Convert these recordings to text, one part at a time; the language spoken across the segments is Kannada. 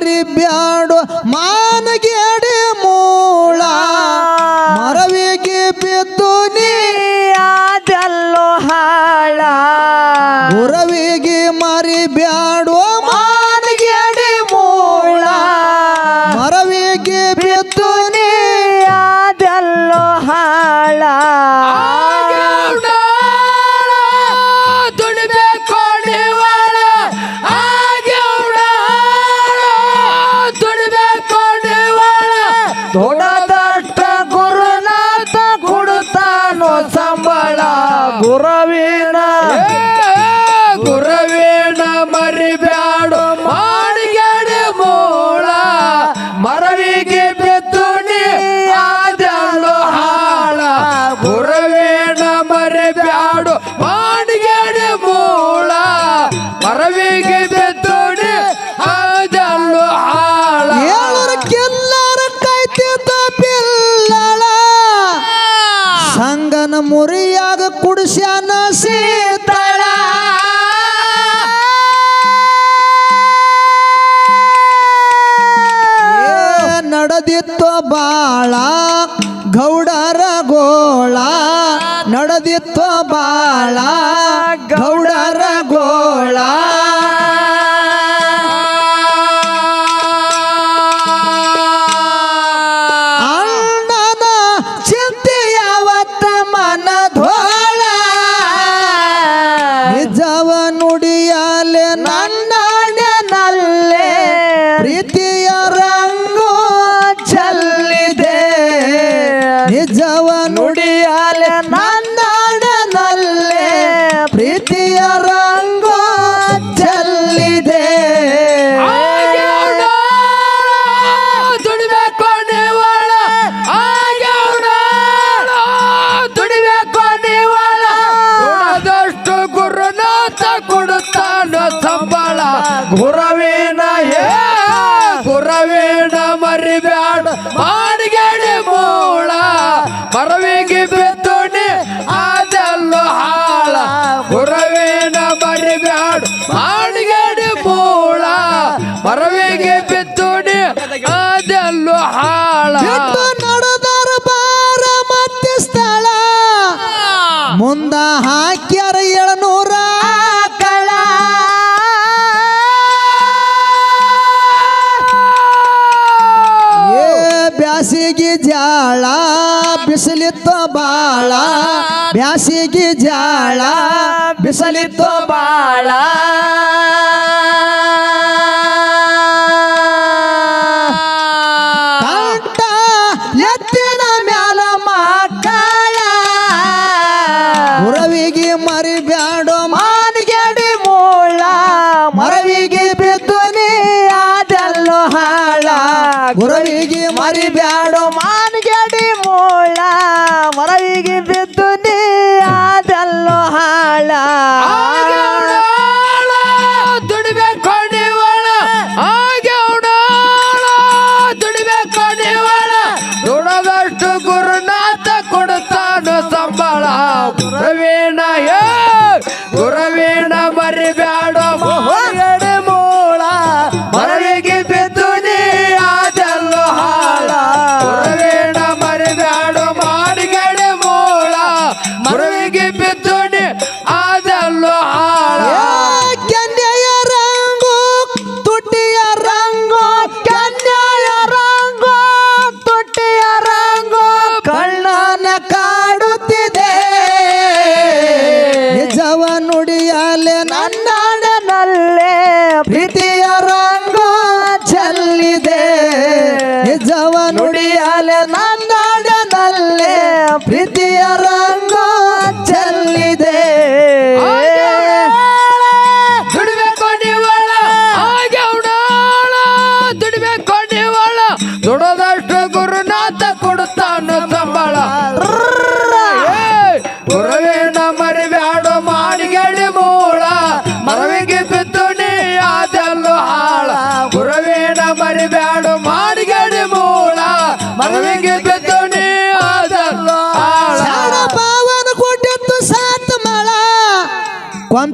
ಮರಿ ಬ್ಯಾಡು ಮಾನಗೆಡೆ ಮೂಳ. ಮರವಿಗೆ ಬಿದ್ದು ನೀಲ್ಲೋ ಹಾಳ. ಗುರವಿಗೆ ಮರಿ ಬ್ಯಾಡು ಬಾಳ ಗೌಡರ ಗೋಳ ನಡೆದಿತ್ತು ಬಾಳ. ಹಾಕ್ಯಾರ ಏಳ್ನೂರ ಕಳ ಏ ಬ್ಯಾಸಿಗೆ ಜಾಳ ಬಿಸಿಲಿತ್ತು ಬಾಳ ಬ್ಯಾಸಿಗೆ ಜಾಳ ಬಿಸಿಲಿತ್ತು ಬಾಳ Caribe.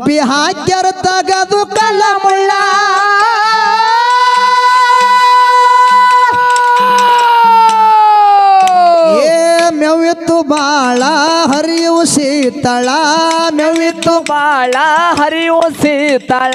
ಕೊಂಪಿ ಹಾಕ್ಯರ ತಗದು ಕಲಮುಳ್ಳ ಮುಳ್ಳ ಏ ಮೆವಿತ್ತು ಬಾಳ ಹರಿಯು ಶೀತಳ. ಮೆವಿತ್ತು ಬಾಳ ಹರಿಯು ಸೀತಳ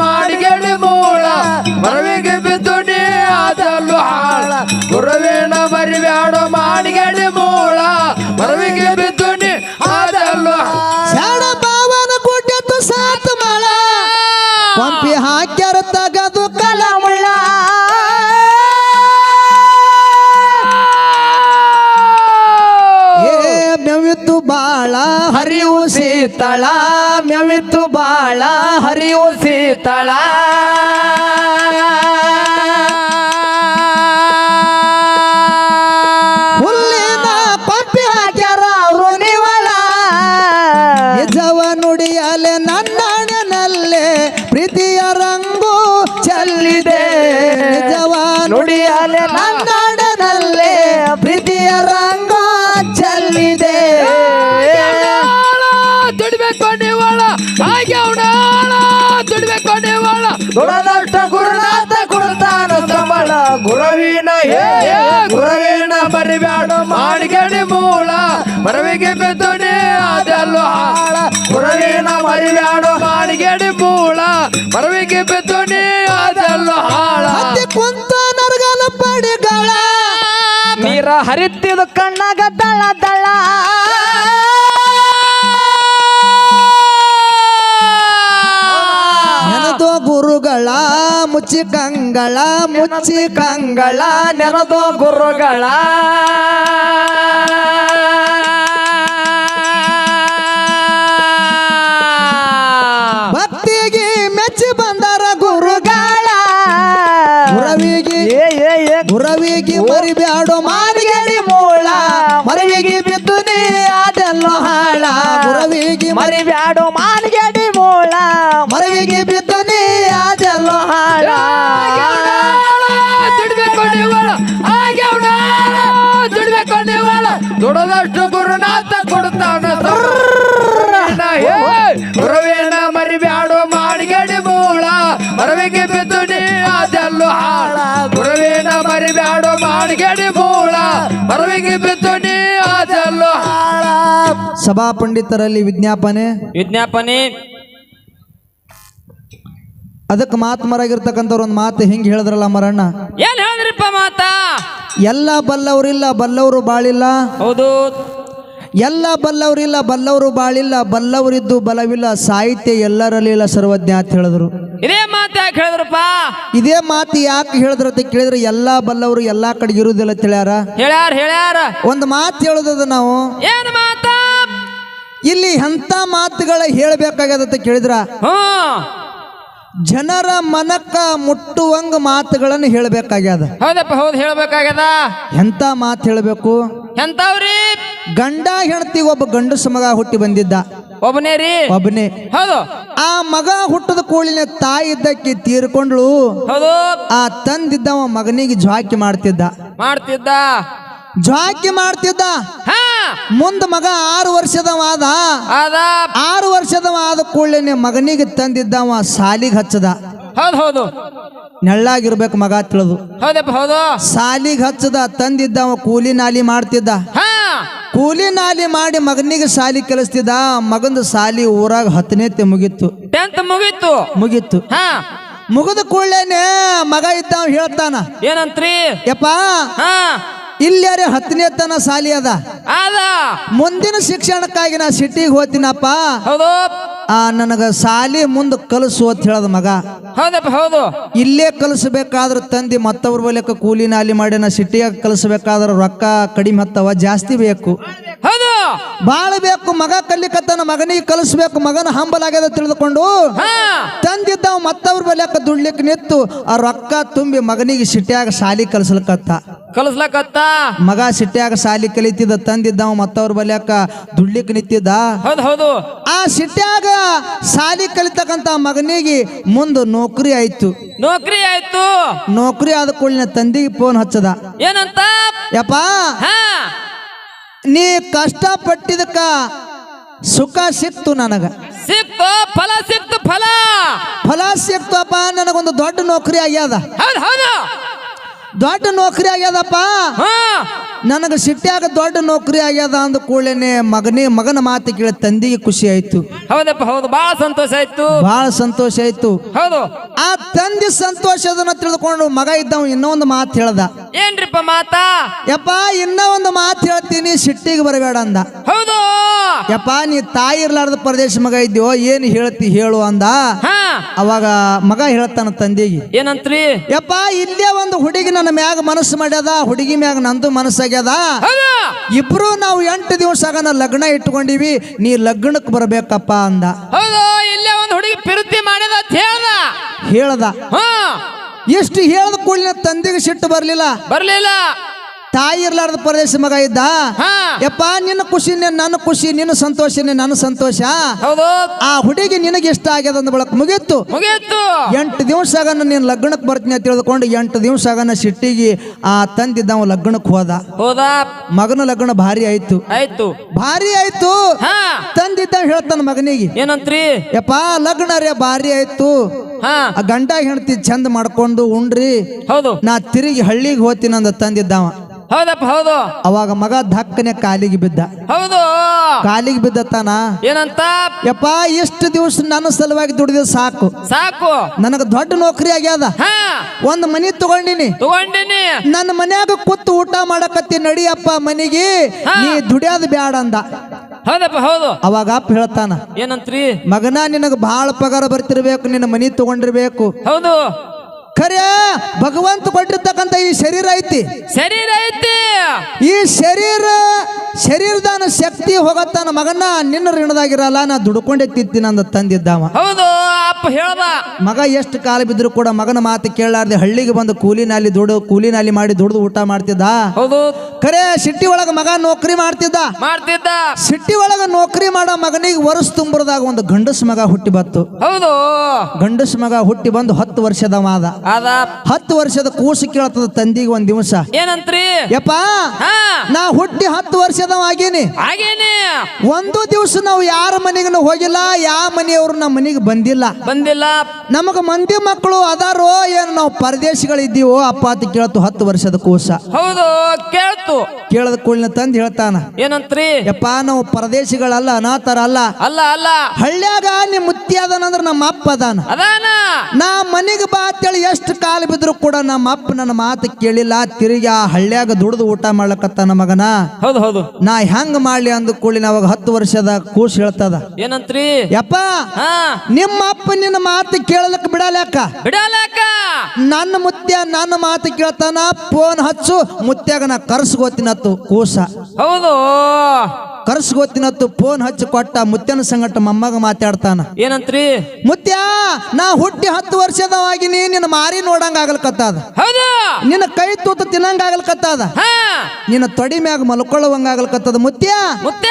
ಬಾಳ ಹರಿಯೋ ಸೀತಳ ಹುಲ್ಲಿನ ಕೊಂಪಿ ಹಾಕ್ಯಾರ ಅವರು ನಿವಳ. ನಿಜವ ನುಡಿಯಲೆ ನನ್ನಣನಲ್ಲೇ ಪ್ರೀತಿಯ ರಂಗು ಚೆಲ್ಲಿದೆ. ನಿಜವ ನುಡಿಯಲೆ ನನ್ನಣನಲ್ಲೇ ನೀವಾಳ ದುಡದಷ್ಟ ಗುರುನಾಥ ಕೊಡ್ತಾನ ಸಂಬಳ. ಗುರವಿನ ಹೇ ಗುರವಿನ ಮರಿಬ್ಯಾಡ ಮಾಡಿಗಡಿ ಮೂಲ. ಮರವಿಗೆ ಬೆದ್ದನೆ ಅದೆಲ್ಲೋ ಹಾಳ. ಗುರವಿನ ಮರಿಬ್ಯಾಡ ಮಾಡಿಗಡಿ ಮೂಲ. ಮರವಿಗೆ ಬೆದ್ದನೆ ಅದೆಲ್ಲೋ ಹಾಳ. ಕುಂತ ಪಡಿಗಳ. ನೀರ ಹರಿತಿದು ಕಣ್ಣಾಗ ದಳ ದಳ. ಮುಚ್ಚಿ ಕಂಗಳ ಮುಚ್ಚಿ ಕಂಗಳ ನೆನದು ಗುರುಗಳ. ಭಕ್ತಿಗೆ ಮೆಚ್ಚಿ ಬಂದರ ಗುರುಗಳ. ಗುರವಿಗೆ ಏ ಏ ಏ. ಗುರವಿಗೆ ಮರಿಬ್ಯಾಡು ಮಾರಿಗಡಿ ಮೂಳ. ಮರವಿಗೆ ಬಿದ್ದು ನೀ ಅದೆಲ್ಲೋ ಹಾಳ. ಗುರವಿಗೆ ಮರಿ ನೀವಾಳ ದುಡದಷ್ಟು ಗುರುನಾಥ ಕೊಡ್ತಾನ ಗುರುವಿನ ಮರಿಬ್ಯಾಡು ಮಾಡಿಗಡಿ ಮೂಳ. ಮರವಿಗೆ ಬಿದ್ದು ನೀ ಅದೆಲ್ಲೋ ಹಾಳ. ಗುರುವೇನ ಮರಿಬ್ಯಾಡು ಮಾಡಿಗಡಿ ಮೂಳ. ಮರವಿಗೆ ಬಿದ್ದು ನೀ ಅದೆಲ್ಲೋ ಹಾಳ. ಸಭಾ ಪಂಡಿತರಲ್ಲಿ ವಿಜ್ಞಾಪನೆ? ವಿಜ್ಞಾಪನೆ? ಅದಕ್ಕೆ ಮಾತು ಮರಾಗಿರ್ತಕ್ಕಂಥವ್ರು ಒಂದು ಮಾತು ಹಿಂಗೆ ಹೇಳಿದ್ರಲ್ಲ ಮರಣ್ಣ. ಏನ್ ಹೇಳಿದ್ರಿಪ್ಪ ಮಾತಾ? ಎಲ್ಲ ಬಲ್ಲವರಿಲ್ಲ ಬಲ್ಲವರು ಬಾಳಿಲ್ಲ. ಹೌದು. ಎಲ್ಲ ಬಲ್ಲವರಿಲ್ಲ ಬಲ್ಲವರು ಬಾಳಿಲ್ಲ ಬಲ್ಲವರಿದ್ದು ಬಲವಿಲ್ಲ ಸಾಹಿತ್ಯ ಎಲ್ಲರಲ್ಲಿಲ್ಲ ಸರ್ವಜ್ಞ ಅಂತ ಹೇಳಿದ್ರು. ಇದೇ ಮಾತು ಯಾಕೆ ಹೇಳಿದ್ರಪ್ಪ? ಇದೇ ಮಾತು ಯಾಕೆ ಹೇಳಿದ್ರ ಅಂತ ಕೇಳಿದ್ರೆ ಎಲ್ಲ ಬಲ್ಲವರು ಎಲ್ಲಾ ಕಡೆ ಇರುವುದಿಲ್ಲ ತಿಳಿಯಾರ. ಹೇಳ್ಯಾರ ಹೇಳ್ಯಾರ. ಒಂದು ಮಾತು ಹೇಳೋದದ ನಾವು. ಏನ್ ಮಾತಾ? ಇಲ್ಲಿ ಎಂಥ ಮಾತುಗಳ ಹೇಳಬೇಕಾಗ್ಯದ ಅಂತ ಕೇಳಿದ್ರ? ಹ್ಮ್ ಜನರ ಮನಕ್ಕ ಮುಟ್ಟುವಂಗ ಮಾತುಗಳನ್ನು ಹೇಳಬೇಕಾಗ್ಯದ. ಹೌದಪ್ಪ ಹೌದು ಹೇಳ್ಬೇಕಾಗ್ಯದ. ಎಂತ ಮಾತು ಹೇಳಬೇಕು? ಎಂತವ್ರಿ? ಗಂಡ ಹೆಂಡತಿ ಒಬ್ಬ ಗಂಡಸ ಮಗ ಹುಟ್ಟಿ ಬಂದಿದ್ದ. ಒಬ್ಬನೇ ರೀ? ಒಬ್ಬನೇ. ಹೌದು. ಆ ಮಗ ಹುಟ್ಟದ ಕೂಳಿನ ತಾಯಿ ಇದ್ದಕ್ಕೆ ತೀರ್ಕೊಂಡ್ಳು. ಹೌದು. ಆ ತಂದಿದ್ದವ ಮಗನಿಗೆ ಜ್ವಾಕಿ ಮಾಡ್ತಿದ್ದ. ಮಾಡ್ತಿದ್ದ. ಜ್ವಾಕಿ ಮಾಡ್ತಿದ್ದ. ಹಾ. ಮುಂದ ಮಗ ಆರು ವರ್ಷದವ ಆದ. ಅದ ಆರು ವರ್ಷದವ ಆದ ಕೂಡಲೇ ಮಗನಿಗೆ ತಂದಿದ್ದವ ಸಾಲಿಗೆ ಹಚ್ಚದ. ಹೌದು ಹೌದು. ನೆಳ್ಳಾಗಿರ್ಬೇಕು ಮಗ ತಿಳಿದು. ಹೌದಪ್ಪ ಹೌದು. ಸಾಲಿಗೆ ಹಚ್ಚದ ತಂದಿದ್ದವ ಕೂಲಿ ನಾಲಿ ಮಾಡ್ತಿದ್ದ. ಕೂಲಿ ನಾಲಿ ಮಾಡಿ ಮಗನಿಗೆ ಸಾಲಿ ಕಲಿಸ್ತಿದ್ದ ಮಗಂದು ಸಾಲಿ ಊರಾಗ ಹತ್ತನೇತೆ ಮುಗೀತು. ಟೆಂತ್ ಮುಗಿತ್ತು ಮುಗೀತು. ಹಾ. ಮುಗಿದ ಕೂಡಲೇನೆ ಮಗ ಇದ್ದಾವ ಹೇಳ್ತಾನ. ಏನಂತ್ರಿ? ಯಪ್ಪ ಹಾ. ಇಲ್ಲಾರೆ ಹತ್ತನೇ ತನ ಸಾಲಿ ಅದ? ಅದ. ಮುಂದಿನ ಶಿಕ್ಷಣಕ್ಕಾಗಿ ನಾ ಸಿಟಿಗೆ ಹೋತಿನಪ್ಪ ಹೌದು. ಆ ನನಗ ಸಾಲಿ ಮುಂದೆ ಕಲಸು ಅಂತ ಹೇಳದ ಮಗ. ಹೌದಪ್ಪ ಹೌದು. ಇಲ್ಲೇ ಕಲಿಸ್ಬೇಕಾದ್ರೆ ತಂದಿ ಮತ್ತವ್ರ ಬಳಿಕ ಕೂಲಿ ನಾಲಿ ಮಾಡಿ ನಾ ಸಿಟಿಯಾಗ ಕಲಿಸ್ಬೇಕಾದ್ರೆ ರೊಕ್ಕ ಕಡಿಮೆ ಹತ್ತವ ಜಾಸ್ತಿ ಬೇಕು. ಹೌದು. ಬಾಳ ಬೇಕು ಮಗ ಕಲಿಕತ್ತನ ಮಗನಿಗೆ ಕಲಿಸ್ಬೇಕು ಮಗನ ಹಂಬಲಾಗ್ಯದ ತಿಳಿದುಕೊಂಡು ಹಾ. ತಂದಿದ್ದವ ಮತ್ತವ್ರ ಬಳಿಕ ದುಡ್ಲಿಕ್ಕೆ ನಿತ್ತು ಆ ರೊಕ್ಕ ತುಂಬಿ ಮಗನಿಗೆ ಸಿಟಿಯಾಗ ಸಾಲಿ ಕಲಿಸ್ಲಕತ್ತ. ಕಲಿಸ್ಲಕತ್ತ? ಮಗ ಸಿಟ್ಯಾಗ ಸಾಲಿ ಕಲಿತಿದ್ದ ತಂದಿದ್ದವ ಮತ್ತವ್ರ ಬಲ್ಯಾಕ ದುಡ್ಲಿಕ್ ನಿಂತಿದ್ದ? ಹೌದು ಹೌದು. ಆ ಸಿಟ್ಯಾಗ ಸಾಲಿ ಕಲಿತಕ್ಕಂತ ಮಗನಿಗೆ ಮುಂದೆ ನೌಕರಿ ಆಯ್ತು. ನೌಕರಿ ಆಯ್ತು. ನೌಕರಿ ಆದ ಕೂಡಲಿನ ತಂದಿಗೆ ಫೋನ್ ಹಚ್ಚದ. ಏನಂತ? ಯಪ್ಪ ಹಾ. ನೀ ಕಷ್ಟ ಪಟ್ಟಿದಕ್ಕ ಸುಖ ಸಿಕ್ತು ನನಗ. ಸಿಕ್ತು ಫಲ ಸಿಕ್ತು ಫಲ. ಫಲ ಸಿಕ್ತಪ್ಪ ನನಗೊಂದು ದೊಡ್ಡ ನೌಕರಿ ಆಗ್ಯದ. ಹೌದು ಹೌದು. ದೊಡ್ಡ ನೌಕರಿ ಆಗ್ಯದಪ್ಪ. ನನಗೆ ಸಿಟ್ಯಾಗ ದೊಡ್ಡ ನೌಕರಿ ಆಗ್ಯದ ಅಂದ ಕೂಡಲೇ ಮಗನೇ ಮಗನ ಮಾತು ಕೇಳಿ ತಂದಿಗೆ ಖುಷಿ ಆಯ್ತು. ಹೌದಪ್ಪ ಹೌದು. ಬಹಳ ಸಂತೋಷ ಆಯ್ತು. ಬಹಳ ಸಂತೋಷ ಆಯ್ತು. ಹೌದು. ಆ ತಂದೆ ಸಂತೋಷದನ್ನ ತಿಳಿದುಕೊಂಡು ಮಗ ಇದ್ದವ ಇನ್ನೊಂದು ಮಾತು ಹೇಳ್ದ. ಏನ್ರಿಪ್ಪ ಮಾತಾ? ಯಪ್ಪ ಇನ್ನೊಂದು ಒಂದು ಮಾತು ಹೇಳ್ತೀನಿ ಸಿಟ್ಟಿಗೆ ಬರಬೇಡ ಅಂದ. ಹೌದು. ಯಪ್ಪ ನೀ ತಾಯಿ ಇರ್ಲಾರ್ದ ಪ್ರದೇಶ ಮಗ ಇದ್ಯೋ ಏನು ಹೇಳ್ತಿ ಹೇಳು ಅಂದ. ಹಾ. ಅವಾಗ ಮಗ ಹೇಳ್ತಾನ ತಂದೆಗೆ. ಏನಂತ್ರಿ? ಯಪ್ಪ ಇಲ್ಲೇ ಒಂದು ಹುಡುಗಿ ನನ್ನ ಮ್ಯಾಗ ಮನಸ್ಸು ಮಾಡ್ಯದ ಹುಡುಗಿ ಮ್ಯಾಗ ನಂದು ಮನಸ್ಸಾಗ್ಯದ. ಹೌದಾ. ಇಬ್ರು ನಾವು ಎಂಟು ದಿವಸ ಆಗ ಲಗ್ನ ಇಟ್ಕೊಂಡಿವಿ ನೀ ಲಗ್ನಕ್ಕೆ ಬರ್ಬೇಕಪ್ಪ ಅಂದ. ಹೌದು ಇಲ್ಲೇ ಒಂದು ಹುಡುಗಿ ಪಿರುತಿ ಮಾಡಿದ ಅಂತ ಹೇಳ್ದ. ಹೇಳ್ದ. ಹಾ. ಎಷ್ಟು ಹೇಳ್ದ ಕೂಡಲಿನ ತಂದೆಗೆ ಸಿಟ್ಟು ಬರಲಿಲ್ಲ. ಬರ್ಲಿಲ್ಲ. ತಾಯಿ ಇರ್ಲಾರ್ದ ಪ್ರದೇಶ ಮಗ ಇದ್ದ? ಯಪ್ಪ ನಿನ್ನ ಖುಷಿ ನನ್ನ ಖುಷಿ ನಿನ್ನ ಸಂತೋಷ ನನ್ನ ಸಂತೋಷ? ಆ ಹುಡುಗಿ ನಿನಗೆ ಇಷ್ಟ ಆಗ್ಯದ ಅಂದ ಬಳಕ ಮುಗಿತ್ತು. ಮುಗಿಯಿತು ಎಂಟು ದಿವಸ ಆಗನ ನಿನ್ನ ಲಗ್ನಕ್ಕೆ ಬರ್ತೀನಿ ಅಂತ ತಿಳ್ಕೊಂಡು ಎಂಟು ದಿವಸ ಆಗನ ಸಿಟ್ಟಿಗೆ ಆ ತಂದಿದ್ದವ ಲಗ್ನಕ್ಕೆ ಹೋದ. ಹೋದ. ಮಗನ ಲಗ್ನ ಭಾರಿ ಆಯ್ತು. ಆಯ್ತು. ಭಾರಿ ಆಯ್ತು. ತಂದಿದ್ದ ಹೇಳ್ತಾನ ಮಗನಿಗೆ. ಏನಂತ್ರಿ? ಯಪ್ಪ ಲಗ್ನ ರೇ ಭಾರಿ ಆಯ್ತು. ಗಂಡ ಹೆಣ್ತಿ ಚಂದ ಮಾಡ್ಕೊಂಡು ಉಂಡ್ರಿ. ಹೌದು. ನಾ ತಿರುಗಿ ಹಳ್ಳಿಗೆ ಹೋಗ್ತೀನಿ ಅಂದ ತಂದಿದ್ದವ ಹೌದಪ್ಪ ಹೌದು. ಅವಾಗ ಮಗ ಧಕ್ಕನೆ ಕಾಲಿಗೆ ಬಿದ್ದ. ಹೌದು. ಕಾಲಿಗೆ ಬಿದ್ದ ತಾನ ಏನಂತ? ಯಪ್ಪ ಎಷ್ಟು ದಿವಸ ನನ್ನ ಸಲುವಾಗಿ ದುಡಿದ ಸಾಕು. ಸಾಕು. ನನಗೆ ದೊಡ್ಡ ನೌಕರಿ ಆಗ್ಯದ. ಒಂದ್ ಒಂದು ಮನಿ ತಗೊಂಡಿನಿ. ತಗೊಂಡಿನಿ. ನನ್ನ ಮನ್ಯಾಗ ಕೂತು ಊಟ ಮಾಡಕತ್ತಿ ನಡಿಯಪ್ಪ ಮನಿಗೆ ನೀ ದುಡಿಯೋದು ಬ್ಯಾಡ ಅಂದ. ಹೌದಪ್ಪ ಹೌದು. ಅವಾಗ ಅಪ್ಪ ಹೇಳ್ತಾನ ಏನಂತ್ರಿ? ಮಗನ ನಿನಗೆ ಬಹಳ ಪಗಾರ ಬರ್ತಿರ್ಬೇಕು ನಿನ್ನ ಮನಿ ತಗೊಂಡಿರ್ಬೇಕು. ಹೌದು. ಖರೆ ಭಗವಂತ ಕೊಟ್ಟಿರ್ತಕ್ಕಂಥ ಈ ಶರೀರ ಐತಿ. ಶರೀರ ಐತಿ. ಈ ಶರೀರ ಶರೀರದಾನ ಶಕ್ತಿ ಹೋಗತ್ತಾನ ಮಗನ ನಿನ್ನ ಋಣದಾಗಿರಲ್ಲ ನಾ ದುಡ್ಕೊಂಡೆ ತಿತ್ತೀನಿ ಅಂದ ತಂದಿದ್ದಾವ. ಹೌದು ಅಪ್ಪ ಹೇಳ್ದ. ಮಗ ಎಷ್ಟು ಕಾಲ ಬಿದ್ರು ಕೂಡ ಮಗನ ಮಾತು ಕೇಳಲಾರ್ದೆ ಹಳ್ಳಿಗೆ ಬಂದು ಕೂಲಿನಲ್ಲಿ ನಾಲಿ ಕೂಲಿನಲ್ಲಿ ಮಾಡಿ ದುಡ್ದು ಊಟ ಮಾಡ್ತಿದ್ದ. ಹೌದು. ಖರೆ ಸಿಟ್ಟಿ ಒಳಗ ಮಗ ನೌಕರಿ ಮಾಡ್ತಿದ್ದ. ಮಾಡ್ತಿದ್ದ. ಸಿಟ್ಟಿ ಒಳಗ ನೌಕರಿ ಮಾಡೋ ಮಗನಿಗೆ ವರ್ಷ ತುಂಬರದಾಗ ಒಂದು ಗಂಡಸ ಮಗ ಹುಟ್ಟಿ ಬತ್ತು ಹೌದು. ಗಂಡಸ ಮಗ ಹುಟ್ಟಿ ಬಂದು ಹತ್ತು ವರ್ಷದ ಮಾದ ಅದ ಹತ್ತು ವರ್ಷದ ಕೂಸು ಕೇಳ್ತದ ತಂದಿಗೆ ಒಂದ್ ದಿವಸ. ಏನಂತ್ರಿ? ಯಪ್ಪ ನಾ ಹುಟ್ಟಿ ಹತ್ತು ವರ್ಷದವ ಆಗೇನಿ ಹಾಗೇನೆ. ಒಂದು ದಿವಸ ನಾವು ಯಾರ ಮನೆಗೂ ಹೋಗಿಲ್ಲ ಯಾವ ಮನೆಯವರು ನಮ್ಮ ಮನೆಗೆ ಬಂದಿಲ್ಲ. ಬಂದಿಲ್ಲ. ನಮಗ ಮಂದಿ ಮಕ್ಕಳು ಅದಾರೋ ಏನು ನಾವು ಪರದೇಶಗಳಿದ್ದೀವೋ ಅಪ್ಪ ಅಂತ ಕೇಳ್ತು ಹತ್ತು ವರ್ಷದ ಕೋಸ. ಹೌದು ಕೇಳ್ತು. ಕೇಳದ ಕೂಡಲಿನ ತಂದು ಹೇಳ್ತಾನ ಏನಂತ್ರಿ? ಯಪ್ಪ ನಾವು ಪರದೇಶಗಳಲ್ಲ ಅನಾಥರ ಅಲ್ಲ ಅಲ್ಲ. ಅಲ್ಲ ಹಳ್ಳ್ಯಾಗ ನಿಮ್ಮ ಮುತ್ತಿ ಅದಾನಂದ್ರ ನಮ್ಮ ಅಪ್ಪ ಅದಾನ. ಅದಾನ. ನಾ ಮನೆಗೆ ಬಾ ಅಂತೇಳಿ ಎಷ್ಟು ಕಾಲ ಬಿದ್ರು ಕೂಡ ನಮ್ಮ ಅಪ್ಪ ನನ್ನ ಮಾತು ಕೇಳಿಲ್ಲ. ತಿರುಗಿ ಆ ಹಳ್ಳ್ಯಾಗ ದುಡ್ದು ಊಟ ಮಾಡ್ಲಕತ್ತಾನ ಮಗನ. ಹೌದು ಹೌದು. ನಾ ಹೆಂಗ್ ಮಾಡ್ಲಿ ಅಂದ ಕೂಡಲಿನ ಅವಾಗ ಹತ್ತು ವರ್ಷದ ಕೂಸ್ ಹೇಳ್ತದ. ಏನಂತ್ರಿ? ಯಪ್ಪ ನಿಮ್ಮ ಅಪ್ಪ ನಿನ್ನ ಮಾತು ಕೇಳಲಕ್ಕ ಬಿಡಲಕ್ಕ ಬಿಡಲಕ್ಕ ನನ್ನ ಮುತ್ಯ ನನ್ನ ಮಾತು ಕೇಳ್ತಾನ ಫೋನ್ ಹಚ್ಚು ಮುತ್ಯಾಗ ನಾ ಕರ್ಸ್ಗೋತಿನತ್ತು ಕೂಸ. ಹೌದು. ಕರ್ಸ್ಗೋತಿನತ್ತು ಫೋನ್ ಹಚ್ಚಿ ಕೊಟ್ಟ ಮುತ್ಯನ ಸಂಗಟ ಮೊಮ್ಮಗ ಮಾತಾಡ್ತಾನ. ಏನಂತ್ರಿ? ಮುತ್ಯ ನಾ ಹುಟ್ಟಿ ಹತ್ತು ವರ್ಷದವಾಗಿ ನಿನ್ನ ಮಾರಿ ನೋಡಂಗ ಆಗಲ್ಕತ್ತದ. ಹೌದು? ನಿನ್ನ ಕೈ ತೂತ ತಿನ್ನಂಗ ಆಗಲ್ಕತ್ತದ. ನಿನ್ನ ತೊಡಿ ಮ್ಯಾಗ ಮಲ್ಕೊಳ್ಳುವಂಗ ಆಗಲ್ಕತ್ತದ. ಮುತ್ಯ ಮುತ್ಯ!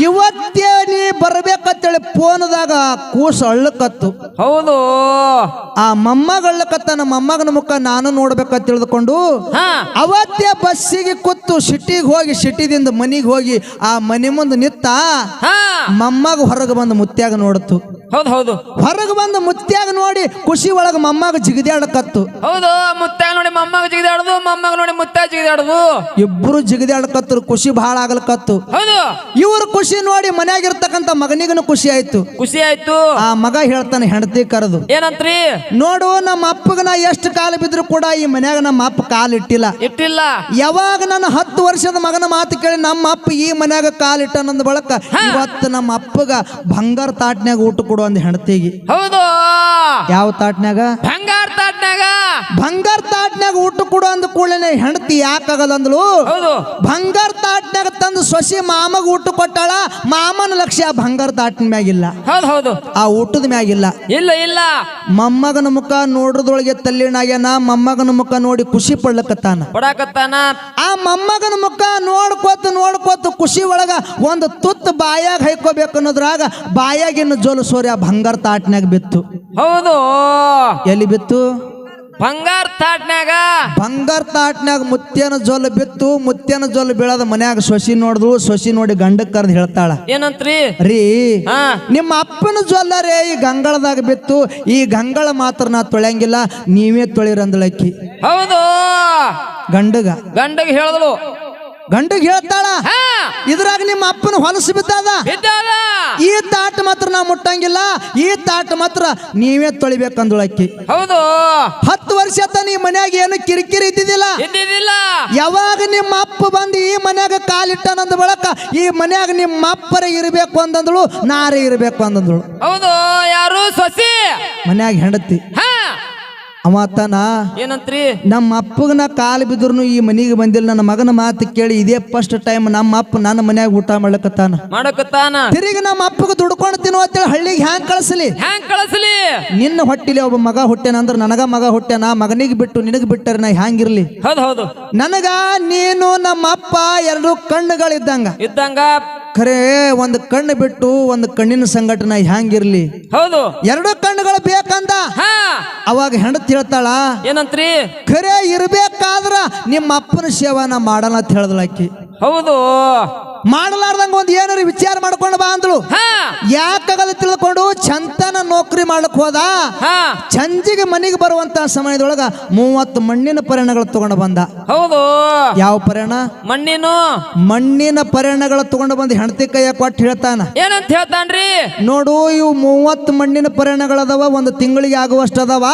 ಇವತ್ತೇ ನೀ ಬರ್ಬೇಕಂತೇಳಿ ಫೋನ್ದಾಗ ಕೂಸ ಅಳ್ಳಕತ್ತು. ಹೌದು. ಆ ಮೊಮ್ಮಗ ನಮ್ಮ ಮೊಮ್ಮಗನ ಮುಖ ನಾನು ನೋಡ್ಬೇಕಂತ ತಿಳಿದುಕೊಂಡು ಅವತ್ತೇ ಬಸ್ಸಿಗೆ ಕೂತು ಸಿಟಿಗೆ ಹೋಗಿ ಸಿಟಿದಿಂದ ಮನಿಗೆ ಹೋಗಿ ಆ ಮನೆ ಮುಂದೆ ನಿತ್ತ ಮಮ್ಮಗ ಹೊರಗೆ ಬಂದು ಮುತ್ಯಾಗ ನೋಡ್ತು. ಹೌದು ಹೌದು. ಹೊರಗೆ ಬಂದು ಮುತ್ಯಾಗ ನೋಡಿ ಖುಷಿ ಒಳಗ ಮಮ್ಮಾಗ ಜಿಗಿದಾಡಕತ್ತು ಹೌದು ಮುತ್ತಾಗ ನೋಡಿ ಮಮ್ಮಗ ಜಿಗಿದಾಡುದು ಮಮ್ಮಗ ನೋಡಿ ಮುತ್ತ ಜಿಗಿದಾಡುದು. ಇಬ್ರು ಜಿಗದ್ಯಾಡಕತ್ತರು ಖುಷಿ ಬಹಳ ಆಗ್ಲಕತ್ತು ಹೌದು. ಇವ್ರ ಖುಷಿ ನೋಡಿ ಮನ್ಯಾಗಿರ್ತಕ್ಕಂಥ ಮಗನಿಗನು ಖುಷಿ ಆಯ್ತು. ಖುಷಿ ಆಯ್ತು. ಆ ಮಗ ಹೇಳ್ತಾನೆ ಹೆಂಡತಿ ಕರೆದು ಏನಂತ್ರಿ? ನೋಡು ನಮ್ಮ ಅಪ್ಪಗ ನಾ ಎಷ್ಟು ಕಾಲ ಬಿದ್ರು ಕೂಡ ಈ ಮನ್ಯಾಗ ನಮ್ಮ ಅಪ್ಪ ಕಾಲ್ ಇಟ್ಟಿಲ್ಲ. ಇಟ್ಟಿಲ್ಲ. ಯಾವಾಗ ನನ್ನ ಹತ್ತು ವರ್ಷದ ಮಗನ ಮಾತು ಕೇಳಿ ನಮ್ಮ ಅಪ್ಪ ಈ ಮನ್ಯಾಗ ಕಾಲ್ ಇಟ್ಟನಂದ ಬಳಕ ಇವತ್ತು ನಮ್ಮ ಅಪ್ಪಗ ಬಂಗಾರ ತಾಟ್ನ್ಯಾಗ ಊಟ ಕೊಡು ಅಂದ ಹೆಂಡತಿಗೆ. ಹೌದು. ಯಾವ ತಾಟ್ನಾಗ ಬಂಗಾರ ತಾಟ್ನಾಗ ಬಂಗಾರ ತಾಟ್ನಾಗ ಊಟ ಕೊಡು ಅಂದ ಕೂಡಲೇ ಹೆಂಡತಿ ಯಾಕಾಗಲ್ಲ ಅಂದ್ಲು ಬಂಗಾರ ತಾಟ್ನಾಗ ತಂದು ಸೊಸಿ ಮಾಮಗ ಊಟ ಕೊಟ್ಟಾಳ ಮಾಮನ ಲಕ್ಷ್ಯ ಬಂಗಾರ ತಾಟಿನ ಮ್ಯಾಗಿಲ್ಲ. ಹೌದು ಹೌದು. ಆ ಊಟದ ಮ್ಯಾಗಿಲ್ಲ. ಇಲ್ಲ ಇಲ್ಲ. ಮೊಮ್ಮಗನ ಮುಖ ನೋಡ್ರದೊಳಗೆ ತಲ್ಲಿನಾಗ್ಯಾನ ಮೊಮ್ಮಗನ ಮುಖ ನೋಡಿ ಖುಷಿ ಪಡ್ಲಕತ್ತಾನ. ಕೊಡಾಕತ್ತಾನ ಆ ಮೊಮ್ಮಗನ ಮುಖ ನೋಡ್ಕೋತ ನೋಡ್ಕೋತ ಖುಷಿ ಒಳಗ ಒಂದು ತುತ್ತು ಬಾಯಾಗ ಹೈಕೋಬೇಕು ಅನ್ನೋದ್ರಾಗ ಬಾಯಾಗಿನ ಜೋಲು ಸೋರಿ ಆ ಬಂಗಾರ ತಾಟ್ನ್ಯಾಗ ಬಿತ್ತು. ಹೌದು. ಎಲ್ಲಿ ಬಿತ್ತು? ಬಂಗಾರ ತಾಟ್ನಾಗ ಬಂಗಾರ ತಾಟ್ನ್ಯಾಗ ಮುತ್ಯನ ಜೊಲ್ ಬಿತ್ತು ಮುತ್ಯನ ಜೊಲ್ ಬೀಳದ ಮನ್ಯಾಗ ಸೊಸಿ ನೋಡಿದ್ಳು ಸೊಸಿ ನೋಡಿ ಗಂಡಕ್ ಕರೆದು ಹೇಳ್ತಾಳ. ಏನಂತ್ರಿ? ರೀ ಹಾ. ನಿಮ್ಮ ಅಪ್ಪನ ಜೊಲ್ಲರೇ ಈ ಗಂಗಳದಾಗ ಬಿತ್ತು ಈ ಗಂಗಳ ಮಾತ್ರ ನಾ ತೊಳೆಯಂಗಿಲ್ಲ ನೀವೇ ತೊಳಿರಂದಳಕ್ಕಿ. ಹೌದು. ಗಂಡಗ. ಗಂಡಗ ಹೇಳಿದಳು. ಗಂಡಗ್ ಹೇಳ್ತಾಳ ಇದ್ರಾಗ ನಿಮ್ಮ ಅಪ್ಪನ ಹೊಲಸು ಬಿದ್ದಾದ? ಈ ತಾಟ್ ಮಾತ್ರ ನಾ ಮುಟ್ಟಂಗಿಲ್ಲ ಈ ತಾಟ್ ಮಾತ್ರ ನೀವೇ ತೊಳಿಬೇಕಂದಳಕ್ಕಿ ಹೌದು. ಹತ್ತು ವರ್ಷ ಆತ ನೀ ಮನ್ಯಾಗ ಏನು ಕಿರಿಕಿರಿ ಇದ್ದಿದ್ದಿಲ್ಲ? ಯಾವಾಗ ನಿಮ್ಮ ಅಪ್ಪ ಬಂದು ಈ ಮನ್ಯಾಗ ಕಾಲಿಟ್ಟನಂದ ಬಳಕ ಈ ಮನ್ಯಾಗ ನಿಮ್ಮ ಅಪ್ಪರ ಇರಬೇಕು ಅಂದಂದಳು ನಾರೇ ಇರಬೇಕು ಅಂದಂದಳು. ಹೌದು ಯಾರು ಸೊಸಿ? ಮನ್ಯಾಗ ಹೆಂಡತಿ. ಅವತನ ಏನಂತ್ರಿ? ನಮ್ಮ ಅಪ್ಪಗನ ಕಾಲು ಬಿದ್ರು ಈ ಮನೆಗೆ ಬಂದಿಲ್ಲ. ನನ್ನ ಮಗನ ಮಾತು ಕೇಳಿ ಇದೇ ಫಸ್ಟ್ ಟೈಮ್ ನಮ್ಮ ಅಪ್ಪ ನನ್ನ ಮನ್ಯಾಗ ಊಟ ಮಾಡ್ಲಕತ್ತಾನ. ಮಾಡಕತ್ತಾನ? ತಿರುಗಿ ನಮ್ಮ ಅಪ್ಪಗ ದುಡ್ಕೊಂಡು ತಿನ್ನುವ ಅಂತೇಳಿ ಹಳ್ಳಿಗೆ ಹ್ಯಾಂಗ್ ಕಳಿಸ್ಲಿ? ಹ್ಯಾಂಗ್ ಕಳಿಸ್ಲಿ? ನಿನ್ನ ಹೊಟ್ಟಿಲಿ ಒಬ್ಬ ಮಗ ಹುಟ್ಟೇನ ಅಂದ್ರೆ ನನಗ ಮಗ ಹುಟ್ಟೇನ? ಮಗನಿಗೆ ಬಿಟ್ಟು ನಿನಗೆ ಬಿಟ್ಟರೆ ನಾ ಹ್ಯಾಂಗಿರ್ಲಿ? ಹೌದು ಹೌದು. ನನಗ ನೀನು ನಮ್ಮ ಅಪ್ಪ ಎರಡು ಕಣ್ಣುಗಳಿದ್ದಂಗ. ಇದ್ದಂಗ ಖರೆ ಒಂದು ಕಣ್ಣು ಬಿಟ್ಟು ಒಂದು ಕಣ್ಣಿನ ಸಂಘಟನೆ ಹ್ಯಾಂಗಿರ್ಲಿ? ಹೌದು. ಎರಡು ಕಣ್ಣುಗಳು ಬೇಕಂದ? ಅವಾಗ ಹೆಂಡತಿ ಹೇಳ್ತಾಳ ಏನಂತ್ರಿ? ಖರೆ ಇರ್ಬೇಕಾದ್ರ ನಿಮ್ಮ ಅಪ್ಪನ ಸೇವನ ಮಾಡಲ್ಲ ಅಂತ ಹೇಳ್ದಳಕ್ಕಿ ಹೌದು. ಮಾಡಲಾರ್ದಂಗ ಒಂದ್ ಏನಾರ ವಿಚಾರ ಮಾಡ್ಕೊಂಡು ಬಾ ಅಂದ್ಳು ಹಾ. ಯಾಕಾಗಲ್ಲ ತಿಳ್ಕೊಂಡು ಚಂತನ ನೌಕರಿ ಮಾಡಕ್ ಹೋದ? ಚಂಜಿಗೆ ಮನೆಗೆ ಬರುವಂತ ಸಮಯದೊಳಗ ಮೂವತ್ತು ಮಣ್ಣಿನ ಪರಿಣಗಳು ತಗೊಂಡು ಬಂದ. ಹೌದು. ಯಾವ ಪರಿಣ ಮಣ್ಣಿನ. ಮಣ್ಣಿನ ಪರಿಣಗಳು ತಗೊಂಡು ಬಂದ ಹೆಂಡತಿ ಕೈಯ ಕೊಟ್ಟು ಹೇಳ್ತಾನ. ಏನಂತ ಹೇಳ್ತಾನ್ರಿ? ನೋಡು ಇವು ಮೂವತ್ತು ಮಣ್ಣಿನ ಪರಿಣಗಳದವ ಒಂದು ತಿಂಗಳಿಗೆ ಆಗುವಷ್ಟು ಅದಾವ.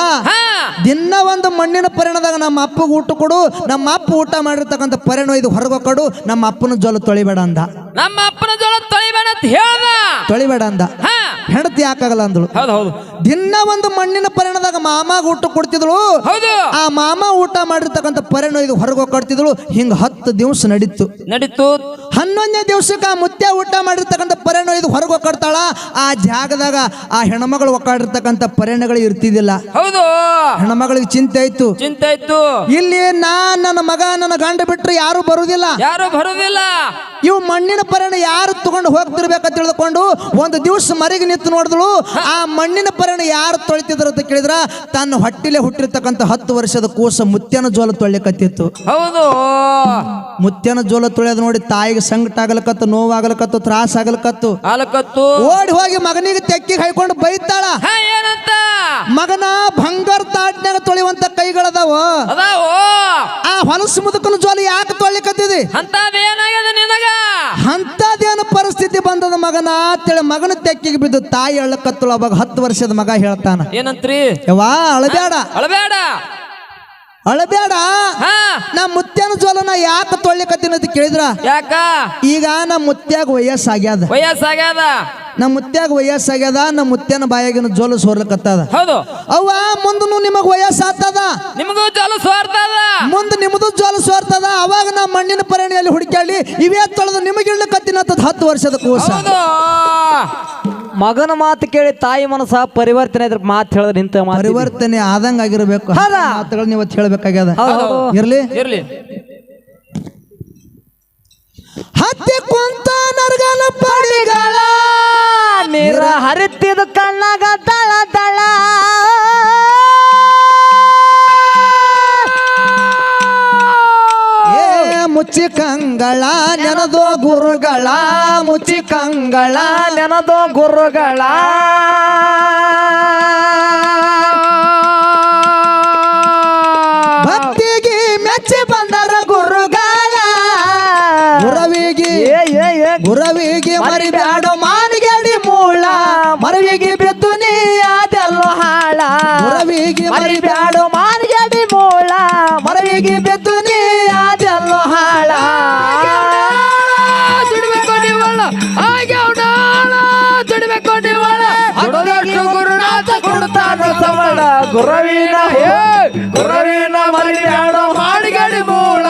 ದಿನ ಒಂದು ಮಣ್ಣಿನ ಪರಿಣದಾಗ ನಮ್ಮ ಅಪ್ಪಗೆ ಊಟ ಕೊಡು, ನಮ್ಮ ಅಪ್ಪ ಊಟ ಮಾಡಿರ್ತಕ್ಕಂಥ ಪರಿಣಾಮ ಇದು ಹೊರಗೆ ಕೊಡು ನಮ್ಮ ಅಪ್ಪನ ಜೊಲ ತೊಳಿಬೇಡ ಅಂದ. ನಮ್ಮ ಅಪ್ಪನ ಜೋಳ ತೊಳಿಬೇಡ ಅಂತ ಹೇಳ್ದ. ತೊಳಿಬೇಡ ಅಂದ. ಹಾ. ಹೆಂಡತಿ ಯಾಕಾಗಲ್ಲ ಅಂದಳು. ಹೌದು ಹೌದು. ದಿನ ಒಂದು ಮಣ್ಣಿನ ಪರಿಣದಾಗ ಮಾಮಾಗ ಊಟ ಕೊಡ್ತಿದ್ಳು. ಹೌದು. ಆ ಮಾಮ ಊಟ ಮಾಡಿರ್ತಕ್ಕಂಥ ಪರಿಣ ಇದು ಹೊರಗೆ ಕೊಡ್ತಿದ್ಳು ಹಿಂಗ ಹತ್ತು ದಿವಸ ನಡೀತು. ನಡೀತು. ಹನ್ನೊಂದನೇ ದಿವಸಕ್ಕೆ ಆ ಮುತ್ಯ ಊಟ ಮಾಡಿರ್ತಕ್ಕಂಥ ಪರಿಣ ಇದು ಹೊರಗೆ ಒಕ್ಕಾಡ್ತಾಳ ಆ ಜಾಗದಾಗ ಆ ಹೆಣ್ಮಗಳು ಒಕ್ಕಾಡಿರ್ತಕ್ಕಂಥ ಪರಿಣಗಳು ಇರ್ತಿದ್ದಿಲ್ಲ. ಹೌದು. ಹೆಣ್ಮಗಳಿಗೆ ಚಿಂತೆ ಆಯ್ತು. ಚಿಂತೆ ಆಯ್ತು. ಇಲ್ಲಿ ನಾ ನನ್ನ ಮಗ ನನ್ನ ಗಂಡ ಬಿಟ್ರೆ ಯಾರು ಬರುವುದಿಲ್ಲ ಯಾರು ಬರುವುದಿಲ್ಲ ಇವು ಮಣ್ಣಿನ ಪರಿಣ ಯಾರು ತಗೊಂಡು ಅಂತ ತಿಳಿದುಕೊಂಡು ಒಂದು ದಿವಸ ಮರಿಗೆ ನಿಂತು ನೋಡಿದಳು. ಆ ಮಣ್ಣಿನ ಪರಿಣ ಯಾರು ತೊಳಿತಿದ್ರು ಅಂತ ಕೇಳಿದ್ರ, ತನ್ನ ಹೊಟ್ಟಿಲೆ ಹುಟ್ಟಿರ್ತಕ್ಕಂಥ ಹತ್ತು ವರ್ಷದ ಕೂಸ ಮುತ್ಯನ ಜೋಲ ತೊಳಿಕತ್ತಿತ್ತು ಹೌದು. ಮುತ್ಯನ ಜೋಲ ತೊಳೆಯೋದು ನೋಡಿ ತಾಯಿಗೆ ಸಂಕಟ ಆಗಲಕತ್ತು ನೋವಾಗಲಕತ್ತು ತ್ರಾಸ ಆಗಲಕತ್ತು. ಆಲಕತ್ತು ಓಡಿ ಹೋಗಿ ಮಗನಿಗೆ ತೆಕ್ಕಿಗೆ ಹೈಕೊಂಡು ಬೈತಾಳ. ಹಾ ಏನಂತ? ಮಗನ ಬಂಗಾರ ತಾಟ್ನ್ಯಾಗ ತೊಳೆಯುವಂತ ಕೈಗಳದಾವ. ಅದಾವೋ. ಆ ಹೊಲಸು ಮುದುಕನ ಜೋಲ ಯಾಕೆ ತೊಳಿಕತ್ತಿದಿ ಅಂತದೇನಾಗ್ಯದ ನಿನಗ? ಅಂತದೇನು ಪರಿಸ್ಥಿತಿ ಬಂದದ ಮಗನ? ಅಂತೇಳಿ ಮಗನ ತೆಕ್ಕಿಗೆ ಬಿದ್ದು ತಾಯಿ ಅಳ್ಳಕತ್ತಳು. ಅವಾಗ ಹತ್ತು ವರ್ಷದ ಮಗ ಹೇಳ್ತಾನ. ಏನಂತ್ರಿ? ಯವ್ವಾ ಅಳಬೇಡ ಅಳಬೇಡ ಅಳಬೇಡ ಹಾ ಮುತ್ಯನ ಜೋಲನ ಯಾಕೆ ತೊಳ್ಳಿಕತ್ತೀನಿ ಅಂತ ಕೇಳಿದ್ರ? ಯಾಕ? ಈಗ ನಮ್ಮ ಮುತ್ಯಾಗ ವಯಸ್ಸಾಗ್ಯದ. ವಯಸ್ಸಾಗ್ಯದ? ನಮ್ಮ ಮುತ್ಯಾಗ ವಯಸ್ಸಾಗ್ಯದ ನಮ್ಮ ಮುತ್ಯನ ಬಾಯಾಗಿನ ಜೋಲು ಸೋರ್ಲಕತ್ತದ. ಹೌದು. ಅವ್ವ ಮುಂದನು ನಿಮಗ ವಯಸ್ಸಾಗ್ತದ? ನಿಮಗೂ ಜಲ ಸೋರ್ತದ? ಮುಂದೆ ನಿಮ್ಮದು ಜೋಲು ಸೋರ್ತದ? ಅವಾಗ ನಾ ಮಣ್ಣಿನ ಪರಿಣಿಯಲ್ಲಿ ಹುಡುಕಾಳಿ ಇವೇ ತೊಳೆದು ನಿಮಗೆ ಇಳ್ಳಕತ್ತಿನಂತದ್ ಹತ್ತು ವರ್ಷದ ಕೋಸ. ಮಗನ ಮಾತು ಕೇಳಿ ತಾಯಿ ಮನಸ್ಸ ಪರಿವರ್ತನೆ ಇದ್ರ ಮಾತು ಹೇಳಿದ್ರೆ ನಿಂತ ಮಾತು ಪರಿವರ್ತನೆ ಆದಂಗ ಆಗಿರ್ಬೇಕು. ಹೌದಾ? ಇವತ್ತು ಹೇಳ್ಬೇಕಾಗ್ಯದ? ಹೌದು. ಇರ್ಲಿ? ಇರ್ಲಿ. ಹತ್ತೆ ಕುಂತ ನರಗನ ಪಡಿಗಳ ನೀರ ಹರಿತಿದ ಕಣ್ಣಾಗ ದಳ ದಳ. ಮುಚ್ಚಿ ಕಂಗಳ ನೆನದೋ ಗುರುಗಳ ಮುಚ್ಚಿ ಕಂಗಳ ನೆನದೋ ಗುರುಗಳ. ಗುರವಿನ ಹೇ ಗುರುವಿನ ಮರಿಬ್ಯಾಡೋ ಮಾಡಿಗಡಿ ಮೂಳ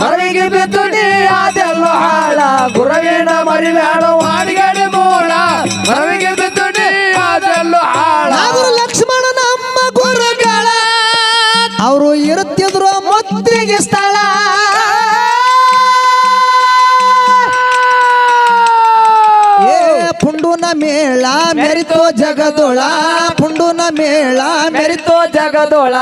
ಮರವಿಗೆ ಬಿದ್ದು ನೀ ಅದೆಲ್ಲೋ ಹಾಳ. ಗುರುವಿನ ಮರಿಬ್ಯಾಡೋ ಮೇಳ ಮೆರಿತೋ ಜಗದೊಳ ಪುಂಡುನ ಮೇಳ ಮೆರಿತೋ ಜಗದೊಳ.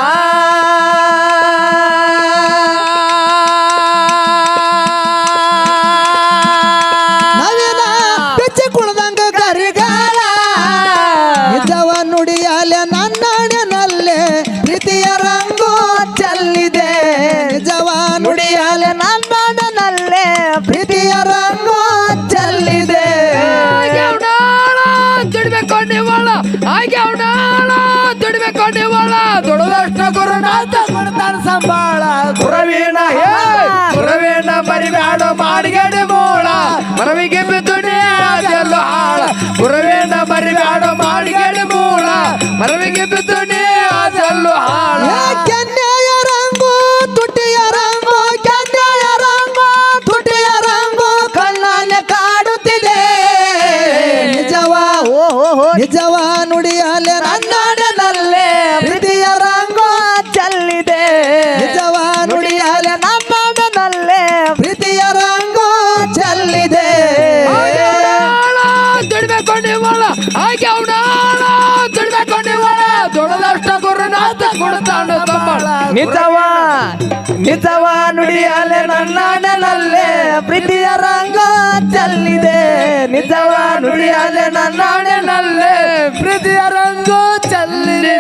ಸಂಬಾಳ. ಗುರವಿನ, ಹೇ, ಗುರವಿನ ಮಾಡಿಗಡೆ ಮೋಳ. ಮೂಳ ಮರವಿಗೆ ಬಿದ್ದು ನೀ ಅದೆಲ್ಲೋ ಹಾಳ ಗುರವಿನ ಮರಿಬ್ಯಾಡೋ ಮಾಡಿಗಡಿ ಮೂಳ. ಮರವಿಗೆ ಬಿದ್ದು ನೀ ಅದೆಲ್ಲೋ ಹಾಳ ನಿಜವ ನಿಜವ ನುಡಿಯಲೆ ನಲ್ಲೆ ಪ್ರೀತಿಯ ರಂಗ ಚೆಲ್ಲಿದೆ. ನಿಜವ ನುಡಿಯಲೆ ನಲ್ಲೆ ಪ್ರೀತಿಯ ರಂಗ ಚೆಲ್ಲಿದೆ.